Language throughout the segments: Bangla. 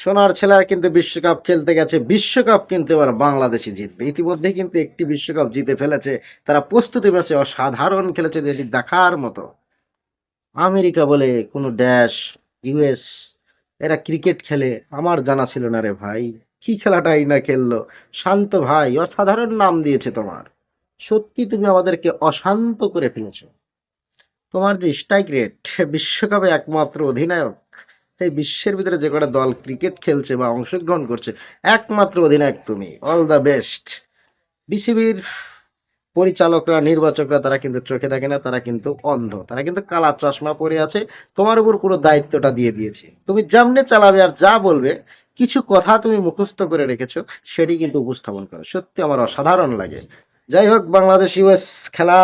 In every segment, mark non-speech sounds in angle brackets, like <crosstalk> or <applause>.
সোনার ছেলেরা কিন্তু বিশ্বকাপ খেলতে গেছে, বিশ্বকাপ কিন্তু এবার বাংলাদেশে জিতবে। ইতিমধ্যেই কিন্তু একটি বিশ্বকাপ জিতে ফেলেছে, তারা প্রস্তুতি ম্যাচে অসাধারণ খেলেছে যেটি দেখার মতো। আমেরিকা বলে কোনো ড্যাশ ইউএস এরা ক্রিকেট খেলে, আমার জানা ছিল না রে ভাই, কি খেলাটাই না খেললো। শান্ত ভাই, অসাধারণ নাম দিয়েছে তোমার। সত্যি তুমি আমাদেরকে অশান্ত করে ফেলেছো। তোমার যে স্ট্রাইক রেট, বিশ্বকাপে একমাত্র অধিনায়ক এই বিশ্বের ভিতরে যে কটা দল ক্রিকেট খেলছে বা অংশগ্রহণ করছে, একমাত্র অধিনায়ক তুমি অল দ্য বেস্ট বিসিবির পরিচালকরা, নির্বাচকরা, তারা কিন্তু চোখে থাকে না, তারা কিন্তু অন্ধ, তারা কিন্তু কালা চশমা পরে আছে, তোমার উপর পুরো দায়িত্বটা দিয়ে দিয়েছে। তুমি যেমনে চালাবে আর যা বলবে, কিছু কথা তুমি মুখস্থ করে রেখেছো, সেটি কিন্তু উপস্থাপন করো। সত্যি আমার অসাধারণ লাগে। যাই হোক বাংলাদেশ ইউএস খেলা,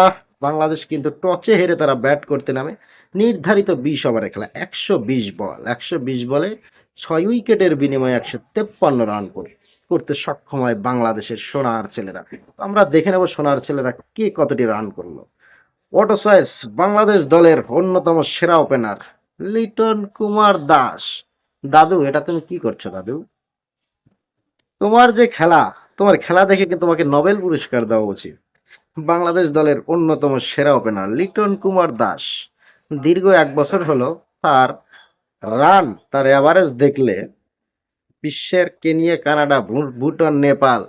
বাংলাদেশ কিন্তু টচে হেরে তারা ব্যাট করতে নামে। নির্ধারিত বিশ ওভারে খেলা, একশো বিশ বল, একশো বিশ বলে ছয় উইকেটের বিনিময়ে একশো তেপ্পান্ন রান করে, করতে সক্ষম হয় বাংলাদেশের সোনার ছেলেরা। আমরা দেখে নেব সোনার ছেলেরা কে কতটি রান করল। অটো চয়েস, বাংলাদেশ দলের অন্যতম সেরা ওপেনার, লিটন কুমার দাস। দাদু, এটা তুমি কি করছ দাদু? তোমার যে খেলা, তোমার খেলা দেখে কিন্তু তোমাকে নোবেল পুরস্কার দেওয়া উচিত? বাংলাদেশ দলের অন্যতম সেরা ওপেনার, লিটন কুমার দাস। দীর্ঘ এক বছর হলো তার রান, তার অ্যাভারেজ দেখলে বিশ্বের কেনিয়া, কানাডা ভুটান, নেপাল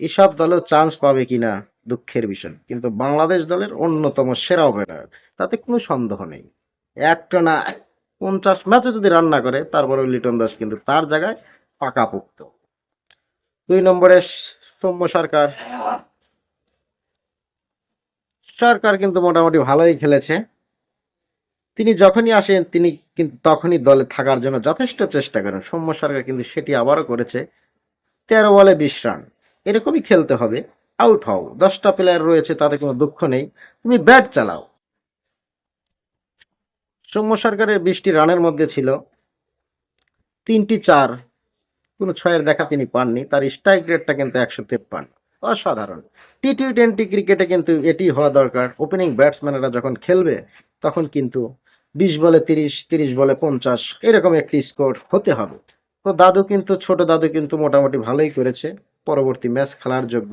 এসব দলেও চান্স পাবে কিনা দুঃখের বিষয়। কিন্তু বাংলাদেশ দলের অন্যতম সেরা ওপেনার তাতে কোনো সন্দেহ নেই। একটা না পঞ্চাশ ম্যাচে যদি রান্না করে তারপরে লিটন দাস কিন্তু তার জায়গায় পাকা পাকাপোক্ত। দুই নম্বরে সৌম্য সরকার। সরকার কিন্তু মোটামুটি ভালোই খেলেছে। তিনি যখনই আসেন, তিনি কিন্তু তখনই দলে থাকার জন্য যথেষ্ট চেষ্টা করেন। সৌম্য সরকার কিন্তু সেটি আবারও করেছে। তেরো বলে বিশ রান। এরকমই খেলতে হবে, আউট হও। দশটা প্লেয়ার রয়েছে, তাতে কোনো দুঃখ নেই। তুমি ব্যাট চালাও। সৌম্য সরকারের বিশটি রানের মধ্যে ছিল। তিনটি চার, কোনো ছয়ের দেখা তিনি পাননি। তার স্ট্রাইক রেটটা কিন্তু একশো তেপ্পান্ন। অসাধারণ। টি টি টোয়েন্টি ক্রিকেটে কিন্তু এটি হওয়া দরকার। ওপেনিং ব্যাটসম্যানেরা যখন খেলবে, তখন কিন্তু বিশ বলে তিরিশ তিরিশ বলে পঞ্চাশ, এরকম একটি স্কোর হতে হবে। তো দাদু কিন্তু, ছোট দাদু কিন্তু মোটামুটি ভালোই করেছে। পরবর্তী ম্যাচ খেলার যোগ্য।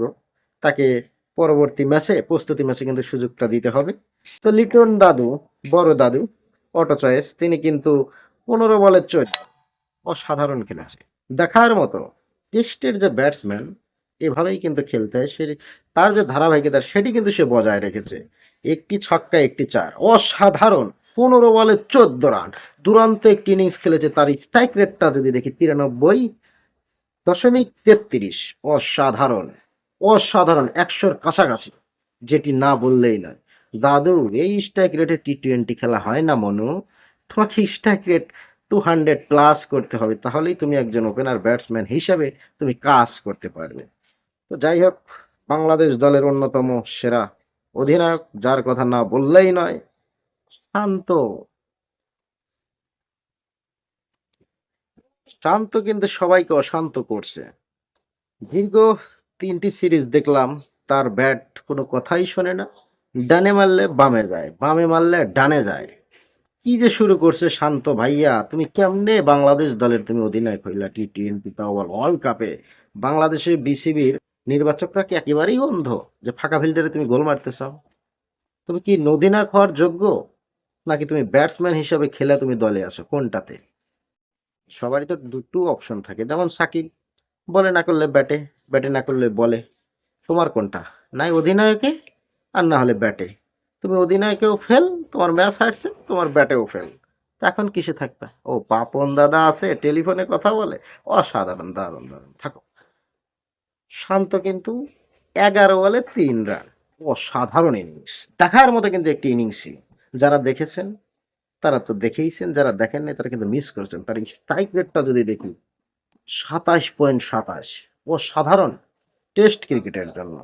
তাকে পরবর্তী ম্যাচে প্রস্তুতি ম্যাচে কিন্তু সুযোগটা দিতে হবে। তো লিটন দাদু, বড় দাদু, অটো চয়েস, তিনি কিন্তু পনেরো বলে চোদ্দ, অসাধারণ খেলেছে। দেখার মতো, টেস্টের যে ব্যাটসম্যান এভাবেই কিন্তু খেলতে হয়। সে তার যে ধারাবাহিকতা, সেটি কিন্তু সে বজায় রেখেছে। একটি ছক্কা, একটি চার। অসাধারণ! পনেরো বলে চোদ্দ রান। দুরন্ত একটি ইনিংস খেলেছে, তার স্ট্রাইক রেটটা যদি দেখি, তিরানব্বই দশমিক তেত্রিশ। অসাধারণ! অসাধারণ! একশোর কাছাকাছি। যেটি না বললেই নয়। দাদু, এই স্ট্রাইক রেটে টি টোয়েন্টি খেলা হয় না, মনু? তোমাকে strike rate two hundred plus করতে হবে। তাহলেই তুমি একজন ওপেনার ব্যাটসম্যান হিসাবে তুমি কাজ করতে পারবে। তো যাই হোক বাংলাদেশ দলের অন্যতম সেরা অধিনায়ক, যার কথা না বললেই নয়, শান্ত। শান্ত কিন্তু সবাইকে অশান্ত করছে। দীর্ঘ তিনটি সিরিজ দেখলাম, তার ব্যাট কোনো কথাই শোনে না। ডানে মারলে বামে যায়, বামে মারলে ডানে যায়। কি যে শুরু করছে শান্ত ভাইয়া, তুমি কেমনে বাংলাদেশ দলের তুমি অধিনায়ক হইলা টি টোয়েন্টি ওয়ার্ল্ড কাপে? বাংলাদেশের বিসিবির নির্বাচকরা কি একেবারেই অন্ধ? যে ফাঁকা ফিল্ডারে তুমি গোল মারতে চাও। তুমি কি অধিনায়ক হওয়ার যোগ্য? নাকি তুমি ব্যাটসম্যান হিসাবে খেলে তুমি দলে আসো কোনটাতে? সবারই তো দুটো অপশন থাকে। যেমন সাকিব, বলে না করলে ব্যাটে ব্যাটে না করলে বলে। তোমার কোনটা? নাই অধিনায়কে? আর না হলে ব্যাটে। তুমি অধিনায়কেও ফেল, তোমার ম্যাচ হারছে, তোমার ব্যাটেও ফেল। তা এখন কিসে থাকবে? ও, পাপন দাদা আছে, টেলিফোনে কথা বলে? অসাধারণ, দারুণ দারুণ। থাকো। শান্ত কিন্তু এগারো বলে তিন রান। অসাধারণ ইনিংস দেখার মতো কিন্তু একটি ইনিংসই যারা দেখেছেন, তারা তো দেখেইছেন, যারা দেখেন নাই, তারা কিন্তু মিস করেছেন। তার স্ট্রাইক রেটটা যদি দেখি, সাতাশ পয়েন্ট সাতাশ। অসাধারণ টেস্ট ক্রিকেটের জন্য।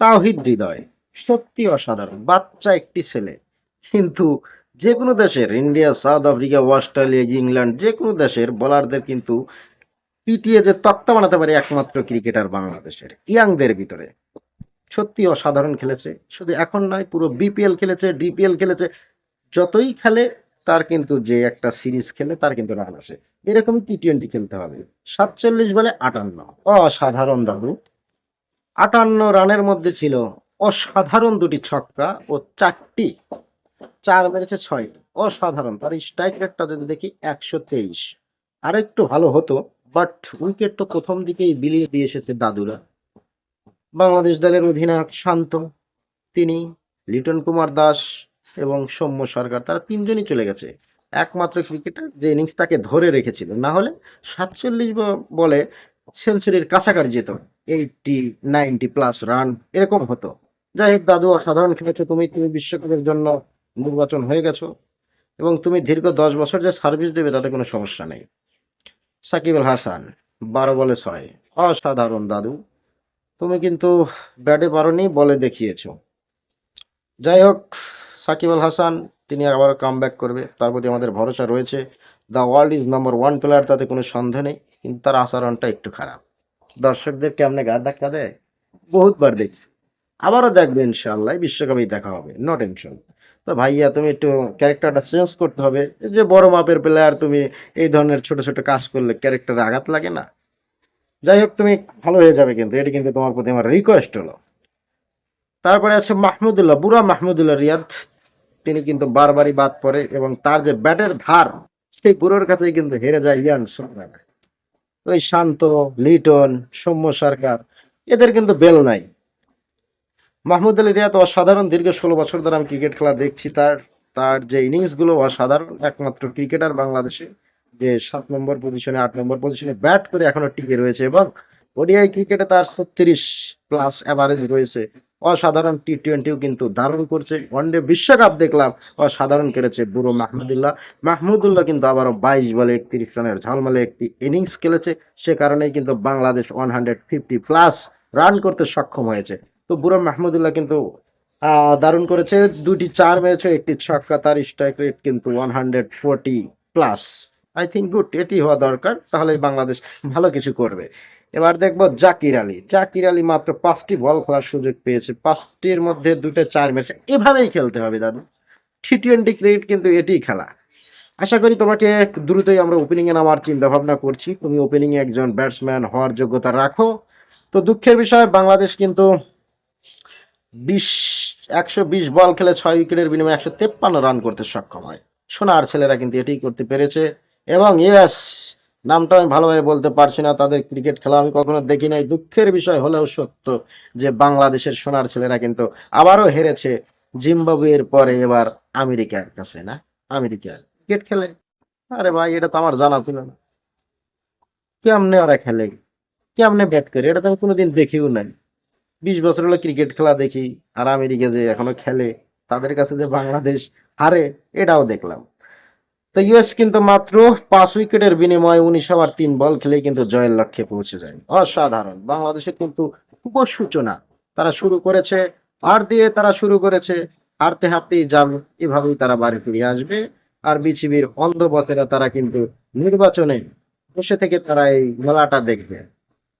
তাওহিদ হৃদয়, সত্যি অসাধারণ। বাচ্চা একটি ছেলে। কিন্তু যে কোনো দেশের, India, South Africa, Australia, England যে কোনো দেশের বোলারদের কিন্তু পিটিয়ে যে তক্তা বানাতে পারে একমাত্র ক্রিকেটার বাংলাদেশের, ইয়াংদের ভিতরে। সত্যি অসাধারণ খেলেছে। শুধু এখন নয়, পুরো বিপিএল খেলেছে, ডিপিএল খেলেছে। যতই খেলে, তার কিন্তু যে একটা সিরিজ খেলে, তার কিন্তু রান আসে। এরকম টি টোয়েন্টি খেলতে হবে। সাতচল্লিশ বলে আটান্ন। অসাধারণ দাদু। আটান্ন রানের মধ্যে ছিল অসাধারণ দুটি ছক্কা ও চারটি। চার মেরেছে ছয়টি অসাধারণ। তার স্ট্রাইক রেটটা যদি দেখি একশো তেইশ। আর একটু ভালো হতো। বাট উইকেট তো প্রথম দিকেই বিলিয়ে দিয়ে এসেছে দাদুরা। বাংলাদেশ দলের অধিনায়ক শান্ত, তিনি, লিটন কুমার দাস এবং সৌম্য সরকার, তারা তিনজনই চলে গেছে। একমাত্র ক্রিকেটার যে ইনিংসটাকে ধরে রেখেছিল। না হলে সাতচল্লিশ বলে সেঞ্চুরির কাছাকাছি যেত। এইটটি, নাইনটি প্লাস রান এরকম হতো। যাই হোক, দাদু, অসাধারণ খেলেছো তুমি। তুমি বিশ্বকাপের জন্য নির্বাচন হয়ে গেছো। এবং তুমি দীর্ঘ দশ বছর যে সার্ভিস দেবে, তাতে কোনো সমস্যা নেই। সাকিব আল হাসান, বারো বলে ছয়। অসাধারণ দাদু। তুমি কিন্তু ব্যাটে পারোনি বলে দেখিয়েছ। যাই হোক সাকিব আল হাসান, তিনি আবার কাম করবে। তার প্রতি আমাদের ভরসা রয়েছে। The world is number one player তাতে কোনো সন্দেহ নেই। কিন্তু তার আচরণটা একটু খারাপ। দর্শকদের কেমনে গা ধাক্কা দেয়? বহুতবার দেখছি। আবারও দেখবে ইনশাল্লাহ বিশ্বকাপেই দেখা হবে। নো টেনশন তো ভাইয়া, তুমি একটু ক্যারেক্টারটা চেঞ্জ করতে হবে। যে বড় মাপের প্লেয়ার তুমি এই ধরনের ছোট ছোট কাজ করলে ক্যারেক্টারে আঘাত লাগে না। যাই হোক, তুমি ভালো হয়ে যাবে কিন্তু, এটি কিন্তু তোমার প্রতি আমার রিকোয়েস্ট হলো। তারপরে আছে মাহমুদুল্লাহ, বুড়া মাহমুদুল্লাহ রিয়াদ। তিনি কিন্তু বারবারই বাদ পড়ে এবং তার যে ব্যাটের ধার, সেই বুড়োর কাছেই কিন্তু হেরে যায় ইয়ান সোমরান ওই শান্ত, লিটন, সৌম্য সরকার, এদের কিন্তু বেল নাই। মাহমুদ আলী রিয়াদ অসাধারণ দীর্ঘ ষোলো বছর ধরে আমি ক্রিকেট খেলা দেখছি। তার তার যে ইনিংসগুলো অসাধারণ, একমাত্র ক্রিকেটার বাংলাদেশে যে সাত নম্বর পজিশনে আট নম্বর পজিশনে ব্যাট করে এখনও টিকে রয়েছে এবং ওডিআই ক্রিকেটে তার ছত্রিশ প্লাস অ্যাভারেজ রয়েছে। অসাধারণ টি টোয়েন্টিও কিন্তু দারুণ করছে। ওয়ানডে বিশ্বকাপ দেখলাম, অসাধারণ খেলেছে বুড়ো মাহমুদুল্লাহ। মাহমুদুল্লাহ কিন্তু আবারও বাইশ বলে একত্রিশ রানের ঝলমলে একটি ইনিংস খেলেছে। সে কারণেই কিন্তু Bangladesh one hundred fifty plus run করতে সক্ষম হয়েছে। তো বুড়ো মাহমুদুল্লাহ কিন্তু দারুণ করেছে। দুটি চার মেরেছে, একটি ছক্কা, তার স্ট্রাইক রেট কিন্তু one hundred forty plus I think good এটি হওয়া দরকার, তাহলে বাংলাদেশ ভালো কিছু করবে। এবার দেখব জাকির আলী। জাকির আলী মাত্র পাঁচটি বল খেলার সুযোগ পেয়েছে। পাঁচটির মধ্যে দুটো চার মেরেছে। এভাবেই খেলতে হবে দাদু। টি টোয়েন্টি ক্রিকেট কিন্তু এটিই খেলা। আশা করি তোমাকে দ্রুতই আমরা ওপেনিংয়ে নামার চিন্তা ভাবনা করছি। তুমি ওপেনিংয়ে একজন ব্যাটসম্যান হওয়ার যোগ্যতা রাখো। তো দুঃখের বিষয়, বাংলাদেশ কিন্তু বিশ, একশো বিশ বল খেলে ছয় উইকেটের বিনিময়ে একশো তেপ্পান্ন রান করতে সক্ষম হয়। সোনার ছেলেরা কিন্তু এটাই করতে পেরেছে। এবং ইয়েস, নামটা আমি ভালোভাবে বলতে পারছি না, তাদের ক্রিকেট খেলা আমি কখনো দেখি নাই। দুঃখের বিষয় হলেও সত্য যে বাংলাদেশের সোনার ছেলেরা কিন্তু আবারও হেরেছে জিম্বাবুয়ের পরে এবার আমেরিকার কাছে, না? আমেরিকা ক্রিকেট খেলে। আরে ভাই, এটা তো আমার জানা ছিল না। কেমনে ওরা খেলে? কেমনে ব্যাট করে? এটা তো আমি কোনোদিন দেখিও নাই। বিশ বছর হলো ক্রিকেট খেলা দেখি, আর আমেরিকা যে এখনও খেলে, তাদের কাছে যে বাংলাদেশ হারে, এটাও দেখলাম। তো ইউএস কিন্তু মাত্র পাঁচ উইকেটের বিনিময়ে উনিশ ওভার, তিন বল খেলেই কিন্তু জয়ের লক্ষ্যে পৌঁছে যায়। অসাধারণ। বাংলাদেশের কিন্তু শুভ সূচনা তারা শুরু করেছে আর দিয়ে তারা শুরু করেছে। হারতে হারতেই যাবে এভাবেই তারা বাড়ি ফিরে আসবে। আর বিসিবির অন্ধ বসেরা তারা কিন্তু নির্বাচনে বসে থেকে তারা এই মেলাটা দেখবে।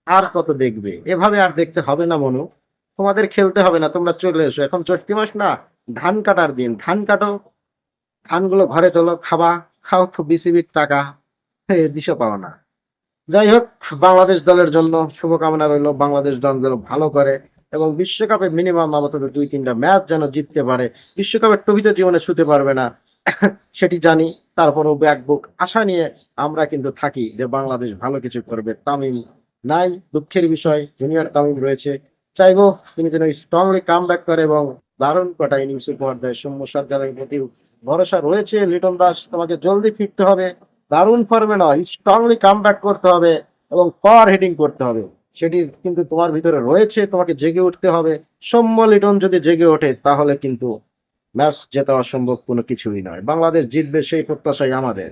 আর কত দেখবে? এভাবে আর দেখতে হবে না, মনু। তোমাদের খেলতে হবে না, তোমরা চলে এসো। এখন জ্যৈষ্ঠ মাস না, ধান কাটার দিন। ধান কাটো, ধানগুলো ঘরে তোলো, খাবা, খাও তো বিসিবির টাকা দিশা পাও না। যাই হোক, বাংলাদেশ দলের জন্য শুভকামনা রইল। বাংলাদেশ দল যেন ভালো করে এবং বিশ্বকাপে মিনিমাম আপাতত দুই, তিনটা ম্যাচ যেন জিততে পারে। বিশ্বকাপের তো জীবনে ছুতে পারবে না, <laughs> সেটি জানি। তারপরও ব্যাকবুক আশা নিয়ে আমরা কিন্তু থাকি যে বাংলাদেশ ভালো কিছু করবে। তামিম নাই দুঃখের বিষয় জুনিয়র তামিম রয়েছে। চাইব, তিনি যেন স্ট্রংলি কাম ব্যাক করে এবং দারুণ কটা ইনিংস উপহার দেয়। সৌম্য সরকারের প্রতি ভরসা রয়েছে, লিটন দাস, তোমাকে জলদি ফিরতে হবে। দারুণ ফর্মে নয় স্ট্রংলি কাম ব্যাক করতে হবে এবং পাওয়ার হিটিং করতে হবে। সেটি কিন্তু তোমার ভিতরে রয়েছে, তোমাকে জেগে উঠতে হবে। সৌম্য, লিটন যদি জেগে ওঠে, তাহলে কিন্তু ম্যাচ জেতা অসম্ভব কোনো কিছুই নয়। বাংলাদেশ জিতবে সেই প্রত্যাশাই আমাদের।